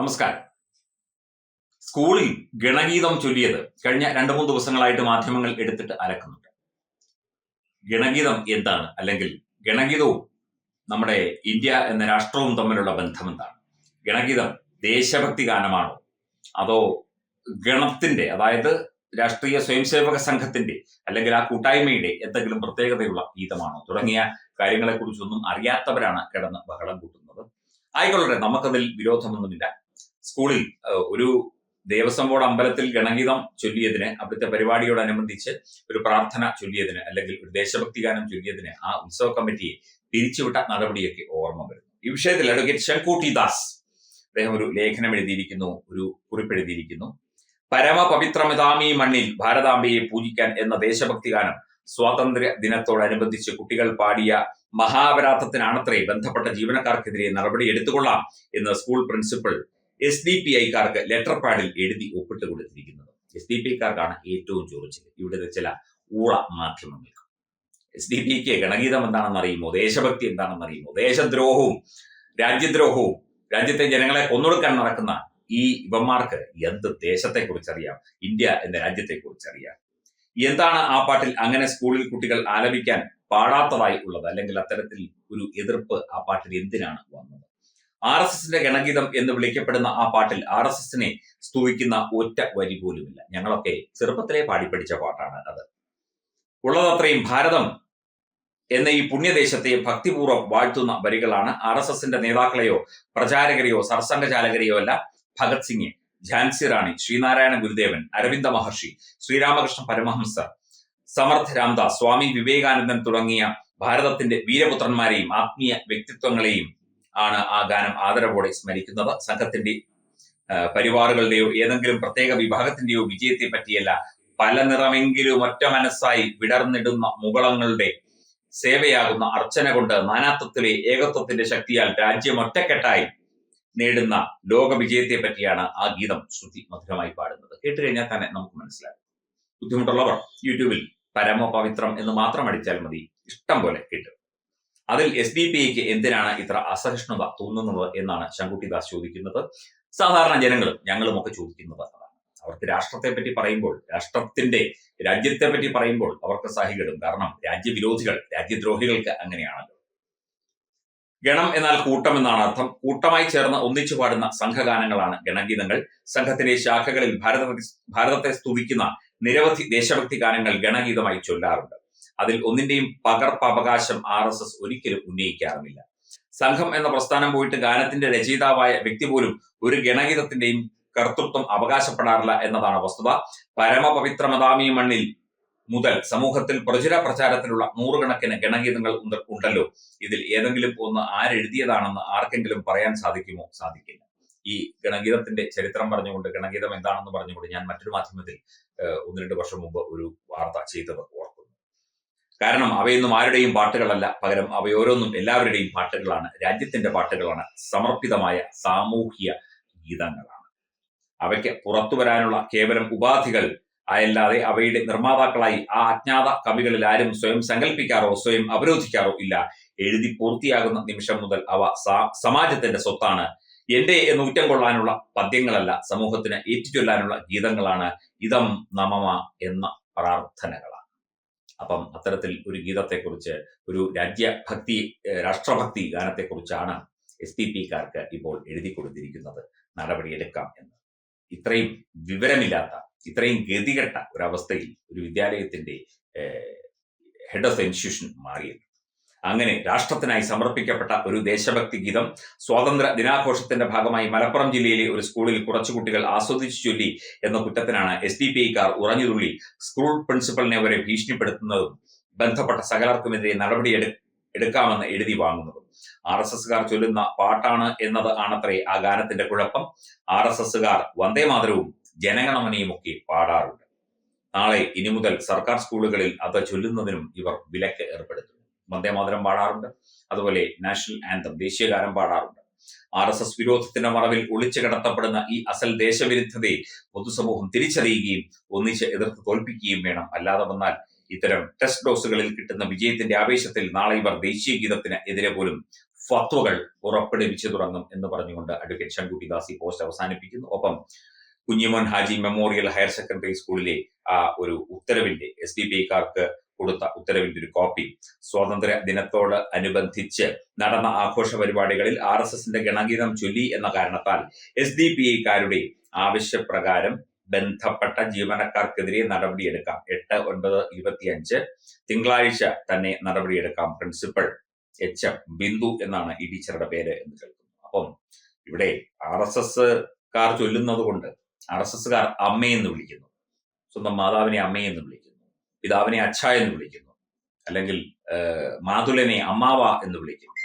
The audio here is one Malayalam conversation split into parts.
നമസ്കാരം. സ്കൂളിൽ ഗണഗീതം ചൊല്ലിയത് കഴിഞ്ഞ രണ്ടു മൂന്ന് ദിവസങ്ങളായിട്ട് മാധ്യമങ്ങൾ എടുത്തിട്ട് അലക്കുന്നുണ്ട്. ഗണഗീതം എന്താണ്? അല്ലെങ്കിൽ ഗണഗീതവും നമ്മുടെ ഇന്ത്യ എന്ന രാഷ്ട്രവും തമ്മിലുള്ള ബന്ധം എന്താണ് ഗണഗീതം ദേശഭക്തി ഗാനമാണോ? അതോ ഗണത്തിന്റെ അതായത് രാഷ്ട്രീയ സ്വയംസേവക സംഘത്തിന്റെ അല്ലെങ്കിൽ ആ കൂട്ടായ്മയുടെ എന്തെങ്കിലും പ്രത്യേകതയുള്ള ഗീതമാണോ? തുടങ്ങിയ കാര്യങ്ങളെക്കുറിച്ചൊന്നും അറിയാത്തവരാണ് കിടന്ന് ബഹളം കൂട്ടുന്നത്. ആയിക്കൊള്ളട്ടെ നമുക്കതിൽ വിരോധമൊന്നുമില്ല. സ്കൂളിൽ ഒരു ദേവസ്വം ബോർഡ് അമ്പലത്തിൽ ഗണഗീതം ചൊല്ലിയതിന് അവിടുത്തെ പരിപാടിയോടനുബന്ധിച്ച് ഒരു പ്രാർത്ഥന ചൊല്ലിയതിന് അല്ലെങ്കിൽ ഒരു ദേശഭക്തി ഗാനം ചൊല്ലിയതിന് ആ ഉത്സവ കമ്മിറ്റിയെ പിരിച്ചുവിട്ട നടപടിയൊക്കെ ഓർമ്മ വരുന്നു. ഈ വിഷയത്തിൽ അഡ്വക്കേറ്റ് ശങ്കൂട്ടി ദാസ് അദ്ദേഹം ഒരു ലേഖനം എഴുതിയിരിക്കുന്നു ഒരു കുറിപ്പ് എഴുതിയിരിക്കുന്നു. പരമപവിത്രമിതാമി മണ്ണിൽ ഭാരതാംബയെ പൂജിക്കാൻ എന്ന ദേശഭക്തി ഗാനം സ്വാതന്ത്ര്യ ദിനത്തോടനുബന്ധിച്ച് കുട്ടികൾ പാടിയ മഹാപരാധത്തിനാണത്രേ ബന്ധപ്പെട്ട ജീവനക്കാർക്കെതിരെ നടപടി എടുത്തുകൊള്ളാം എന്ന് school principal S D P ഐക്കാർക്ക് letter പാഡിൽ എഴുതി ഒപ്പിട്ട് കൊടുത്തിരിക്കുന്നത്. എസ് ഡി പി ഐക്കാർക്കാണ് ഏറ്റവും ചോദിച്ചത് ഇവിടുത്തെ ചില ഊള മാധ്യമങ്ങൾക്ക് എസ് ഡി പി ഐക്ക് ഗണഗീതം എന്താണെന്ന് അറിയുമോ? ദേശഭക്തി എന്താണെന്ന് അറിയുമോ? ദേശദ്രോഹവും രാജ്യദ്രോഹവും രാജ്യത്തെ ജനങ്ങളെ കൊന്നൊടുക്കാൻ നടക്കുന്ന ഈ ഇവന്മാർക്ക് എന്ത് ദേശത്തെ കുറിച്ചറിയാം ഇന്ത്യ എന്ന രാജ്യത്തെ കുറിച്ചറിയാം എന്താണ് ആ പാട്ടിൽ അങ്ങനെ സ്കൂളിൽ കുട്ടികൾ ആലപിക്കാൻ പാടാത്തതായി ഉള്ളത്? അല്ലെങ്കിൽ അത്തരത്തിൽ ഒരു എതിർപ്പ് ആ പാട്ടിൽ എന്തിനാണ് വന്നത്? ആർ എസ് എസിന്റെ ഗണഗീതം എന്ന് വിളിക്കപ്പെടുന്ന ആ പാട്ടിൽ ആർ എസ് എസിനെ സ്തുവിക്കുന്ന ഒറ്റ വരി പോലുമില്ല. ഞങ്ങളൊക്കെ ചെറുപ്പത്തിലെ പാടിപ്പിടിച്ച പാട്ടാണ് അത്. ഉള്ളതത്രയും ഭാരതം എന്ന ഈ പുണ്യദേശത്തെ ഭക്തിപൂർവം വാഴ്ത്തുന്ന വരികളാണ് ആർ എസ് എസിന്റെ നേതാക്കളെയോ പ്രചാരകരെയോ സർസംഘചാലകരെയോ അല്ല ഭഗത് സിംഗ് ഝാൻസി റാണി ശ്രീനാരായണ ഗുരുദേവൻ അരവിന്ദ മഹർഷി ശ്രീരാമകൃഷ്ണ പരമഹംസർ സമർത്ഥ രാംദാസ് സ്വാമി വിവേകാനന്ദൻ തുടങ്ങിയ ഭാരതത്തിന്റെ വീരപുത്രന്മാരെയും ആത്മീയ വ്യക്തിത്വങ്ങളെയും ആണ് ആ ഗാനം ആദരവോടെ സ്മരിക്കുന്നത്. സംഘത്തിന്റെ പരിവാറുകളുടെയോ ഏതെങ്കിലും പ്രത്യേക വിഭാഗത്തിന്റെയോ വിജയത്തെ പറ്റിയല്ല. പല നിറമെങ്കിലും ഒറ്റ മനസ്സായി വിടർന്നിടുന്ന മുകളങ്ങളുടെ സേവയാകുന്ന അർച്ചന കൊണ്ട് നാനാത്വത്തിലെ ഏകത്വത്തിന്റെ ശക്തിയാൽ രാജ്യം ഒറ്റക്കെട്ടായി നേടുന്ന ലോക വിജയത്തെ പറ്റിയാണ് ആ ഗീതം ശ്രുതി മധുരമായി പാടുന്നത്. കേട്ട് കഴിഞ്ഞാൽ തന്നെ നമുക്ക് മനസ്സിലാകും. ബുദ്ധിമുട്ടുള്ളവർ യൂട്യൂബിൽ പരമപവിത്രം എന്ന് മാത്രം അടിച്ചാൽ മതി. ഇഷ്ടം പോലെ കിട്ടും. അതിൽ എസ് ഡി പി ഐക്ക് എന്തിനാണ് ഇത്ര അസഹിഷ്ണുത തോന്നുന്നത് എന്നാണ് ശങ്കുട്ടിദാസ് ചോദിക്കുന്നത്. സാധാരണ ജനങ്ങളും ഞങ്ങളും ഒക്കെ ചോദിക്കുന്നത് അതാണ്. അവർക്ക് രാഷ്ട്രത്തെ പറ്റി പറയുമ്പോൾ രാഷ്ട്രത്തിന്റെ രാജ്യത്തെ പറ്റി പറയുമ്പോൾ അവർക്ക് സഹികിടും. കാരണം രാജ്യവിരോധികൾ രാജ്യദ്രോഹികൾക്ക് അങ്ങനെയാണല്ലോ. ഗണം എന്നാൽ കൂട്ടം എന്നാണ് അർത്ഥം. കൂട്ടമായി ചേർന്ന് ഒന്നിച്ചു പാടുന്ന സംഘഗാനങ്ങളാണ് ഗണഗീതങ്ങൾ. സംഘത്തിന്റെ ശാഖകളിൽ ഭാരത ഭാരതത്തെ സ്തുതിക്കുന്ന നിരവധി ദേശഭക്തി ഗാനങ്ങൾ ഗണഗീതമായി ചൊല്ലാറുണ്ട്. അതിൽ ഒന്നിന്റെയും പകർപ്പവകാശം ആർ എസ് എസ് ഒരിക്കലും ഉന്നയിക്കാറുമില്ല. സംഘം എന്ന പ്രസ്ഥാനം പോയിട്ട് ഗാനത്തിന്റെ രചയിതാവായ വ്യക്തി പോലും ഒരു ഗണഗീതത്തിന്റെയും കർത്തൃത്വം അവകാശപ്പെടാറില്ല എന്നതാണ് വസ്തുത. പരമപവിത്രമതാമി മണ്ണിൽ മുതൽ സമൂഹത്തിൽ പ്രചുര പ്രചാരത്തിലുള്ള നൂറുകണക്കിന് ഗണഗീതങ്ങൾ ഉണ്ടല്ലോ. ഇതിൽ ഏതെങ്കിലും ഒന്ന് ആരെഴുതിയതാണെന്ന് ആർക്കെങ്കിലും പറയാൻ സാധിക്കുമോ? സാധിക്കില്ല. ഈ ഗണഗീതത്തിന്റെ ചരിത്രം പറഞ്ഞുകൊണ്ട് ഗണഗീതം എന്താണെന്ന് പറഞ്ഞുകൊണ്ട് ഞാൻ മറ്റൊരു മാധ്യമത്തിൽ ഒന്ന് രണ്ട് വർഷം മുമ്പ് ഒരു വാർത്ത ചെയ്തത് കാരണം അവയൊന്നും ആരുടെയും പാട്ടുകളല്ല. പകരം അവയോരോന്നും എല്ലാവരുടെയും പാട്ടുകളാണ്. രാജ്യത്തിന്റെ പാട്ടുകളാണ്. സമർപ്പിതമായ സാമൂഹ്യ ഗീതങ്ങളാണ്. അവയ്ക്ക് പുറത്തു വരാനുള്ള കേവലം ഉപാധികൾ അല്ലാതെ അവയുടെ നിർമ്മാതാക്കളായി ആ അജ്ഞാത കവികളിൽ ആരും സ്വയം സങ്കല്പിക്കാറോ സ്വയം അവരോധിക്കാറോ ഇല്ല. എഴുതി പൂർത്തിയാകുന്ന നിമിഷം മുതൽ അവ സമാജത്തിന്റെ സ്വത്താണ്. എന്റെ എന്ന് ഊറ്റം കൊള്ളാനുള്ള പദ്യങ്ങളല്ല സമൂഹത്തിന് ഏറ്റുചൊല്ലാനുള്ള ഗീതങ്ങളാണ് ഇതം നമമ എന്ന പ്രാർത്ഥനകളാണ് അപ്പം അത്തരത്തിൽ ഒരു ഗീതത്തെക്കുറിച്ച് ഒരു രാജ്യഭക്തി രാഷ്ട്രഭക്തി ഗാനത്തെക്കുറിച്ചാണ് എസ് പി പിക്കാർക്ക് ഇപ്പോൾ എഴുതി കൊടുത്തിരിക്കുന്നത് നടപടിയെടുക്കാം എന്ന്. ഇത്രയും വിവരമില്ലാത്ത ഇത്രയും ഗതികെട്ട ഒരവസ്ഥയിൽ ഒരു വിദ്യാലയത്തിന്റെ ഹെഡ് ഓഫ് ഇൻസ്റ്റിറ്റ്യൂഷൻ മാറിയത് അങ്ങനെ രാഷ്ട്രത്തിനായി സമർപ്പിക്കപ്പെട്ട ഒരു ദേശഭക്തി ഗീതം സ്വാതന്ത്ര്യ ദിനാഘോഷത്തിന്റെ ഭാഗമായി മലപ്പുറം ജില്ലയിലെ ഒരു സ്കൂളിൽ കുറച്ചു കുട്ടികൾ ആസ്വദിച്ചു ചൊല്ലി എന്ന കുറ്റത്തിനാണ് എസ് ഡി പി ഐക്കാർ ഉറഞ്ഞുതുള്ളി സ്കൂൾ പ്രിൻസിപ്പലിനെ വരെ ഭീഷണിപ്പെടുത്തുന്നതും ബന്ധപ്പെട്ട സകലർക്കുമെതിരെ നടപടി എടു എടുക്കാമെന്ന് എഴുതി വാങ്ങുന്നതും. ആർ എസ് എസുകാർ ചൊല്ലുന്ന പാട്ടാണ് എന്നത് ആണത്രേ ആ ഗാനത്തിന്റെ കുഴപ്പം. ആർ എസ് എസുകാർ വന്ദേമാതരവും ജനഗണമനയും ഒക്കെ പാടാറുണ്ട്. നാളെ ഇനി മുതൽ സർക്കാർ സ്കൂളുകളിൽ അത് ചൊല്ലുന്നതിനും ഇവർ വിലക്ക് ഏർപ്പെടുത്തുന്നു വന്ദേമാതരം പാടാറുണ്ട്. അതുപോലെ നാഷണൽ ആന്തം ദേശീയഗാനം പാടാറുണ്ട്. ആർ എസ് എസ് വിരോധത്തിന്റെ മറവിൽ ഒളിച്ചു കിടത്തപ്പെടുന്ന ഈ അസൽ ദേശവിരുദ്ധതയെ പൊതുസമൂഹം തിരിച്ചറിയുകയും ഒന്നിച്ച് എതിർത്ത് തോൽപ്പിക്കുകയും വേണം. അല്ലാതെ വന്നാൽ ഇത്തരം ടെസ്റ്റ് ഡോസുകളിൽ കിട്ടുന്ന വിജയത്തിന്റെ ആവേശത്തിൽ നാളെ ഇവർ ദേശീയ ഗീതത്തിന് എതിരെ പോലും ഫത്വകൾ പുറപ്പെടുവിച്ചു തുടങ്ങും എന്ന് പറഞ്ഞുകൊണ്ട് അഡ്വക്കേറ്റ് ശങ്കുട്ടിദാസ് ഈ പോസ്റ്റ് അവസാനിപ്പിക്കുന്നു. ഒപ്പം Kunjimon Haji memorial higher secondary സ്കൂളിലെ ആ ഒരു ഉത്തരവിന്റെ എസ് ഡി പി ഐക്കാർക്ക് കൊടുത്ത ഉത്തരവിന്റെ ഒരു കോപ്പി സ്വാതന്ത്ര്യ ദിനത്തോട് അനുബന്ധിച്ച് നടന്ന ആഘോഷ പരിപാടികളിൽ ആർ എസ് എസിന്റെ ഗണഗീതം ചൊല്ലി എന്ന കാരണത്താൽ എസ് ഡി പി ഐക്കാരുടെ ആവശ്യപ്രകാരം ബന്ധപ്പെട്ട ജീവനക്കാർക്കെതിരെ നടപടിയെടുക്കാം. എട്ട് ഒൻപത് ഇരുപത്തിയഞ്ച്. തിങ്കളാഴ്ച തന്നെ നടപടിയെടുക്കാം. പ്രിൻസിപ്പൽ എച്ച് എം ബിന്ദു എന്നാണ് ഈ ടീച്ചറുടെ പേര് എന്ന് കേൾക്കുന്നു. അപ്പം ഇവിടെ ആർ എസ് എസ് കാർ ചൊല്ലുന്നത് കൊണ്ട് ആർ എസ് എസ്സുകാർ അമ്മയെന്ന് വിളിക്കുന്നു. സ്വന്തം മാതാവിനെ അമ്മയെന്ന് വിളിക്കുന്നു. പിതാവിനെ അച്ഛ എന്ന് വിളിക്കുന്നു. അല്ലെങ്കിൽ മാതുലനെ അമ്മാവ എന്ന് വിളിക്കുന്നു.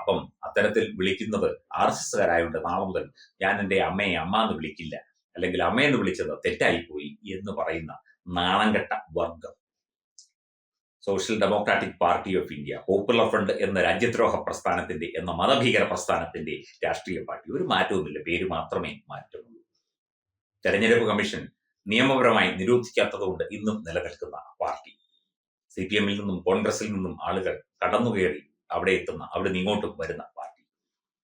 അപ്പം അത്തരത്തിൽ വിളിക്കുന്നത് ആർ എസ് എസ്സുകാരായതുകൊണ്ട് നാളെ മുതൽ ഞാൻ എന്റെ അമ്മയെ അമ്മ എന്ന് വിളിക്കില്ല. അല്ലെങ്കിൽ അമ്മയെന്ന് വിളിച്ചത് തെറ്റായിപ്പോയി എന്ന് പറയുന്ന നാണംകെട്ട വർഗം. Social democratic party of India popular front എന്ന രാജ്യദ്രോഹ പ്രസ്ഥാനത്തിന്റെ എന്ന മതഭീകര പ്രസ്ഥാനത്തിന്റെ രാഷ്ട്രീയ പാർട്ടി. ഒരു മാറ്റവുമില്ല. പേര് മാത്രമേ മാറ്റമുള്ളൂ. തെരഞ്ഞെടുപ്പ് കമ്മീഷൻ നിയമപരമായി നിരോധിക്കാത്തതുകൊണ്ട് ഇന്നും നിലനിൽക്കുന്ന പാർട്ടി. സി പി എമ്മിൽ നിന്നും കോൺഗ്രസിൽ നിന്നും ആളുകൾ കടന്നുകയറി അവിടെ എത്തുന്ന അവിടെ ഇങ്ങോട്ടും വരുന്ന പാർട്ടി.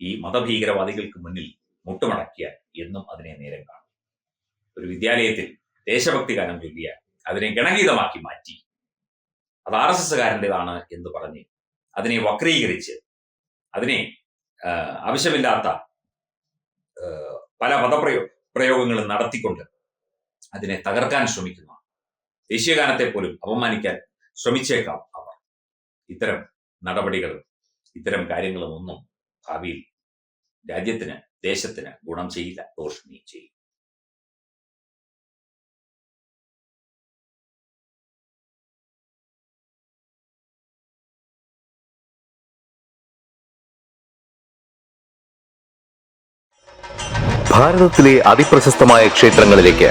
ഈ മതഭീകരവാദികൾക്ക് മുന്നിൽ മുട്ടുമടക്കിയാൽ എന്നും അതിനെ നേരം കാണും. ഒരു വിദ്യാലയത്തിൽ ദേശഭക്തി ഗാനം ചൊല്ലിയാൽ അതിനെ ഗണഗീതമാക്കി മാറ്റി. അത് ആർ എസ് എസ്സുകാരന്റെതാണ് എന്ന് പറഞ്ഞ് അതിനെ വക്രീകരിച്ച് അതിനെ ആവശ്യമില്ലാത്ത പല മതപ്രയോ പ്രയോഗങ്ങളും നടത്തിക്കൊണ്ട് അതിനെ തകർക്കാൻ ശ്രമിക്കുന്ന. ദേശീയഗാനത്തെ പോലും അപമാനിക്കാൻ ശ്രമിച്ചേക്കാം അവർ. ഇത്തരം നടപടികളും ഇത്തരം കാര്യങ്ങളും ഒന്നും ഭാവിയിൽ രാജ്യത്തിന് ദേശത്തിന് ഗുണം ചെയ്യില്ല ദോഷം ചെയ്യും ഭാരതത്തിലെ അതിപ്രശസ്തമായ ക്ഷേത്രങ്ങളിലേക്ക്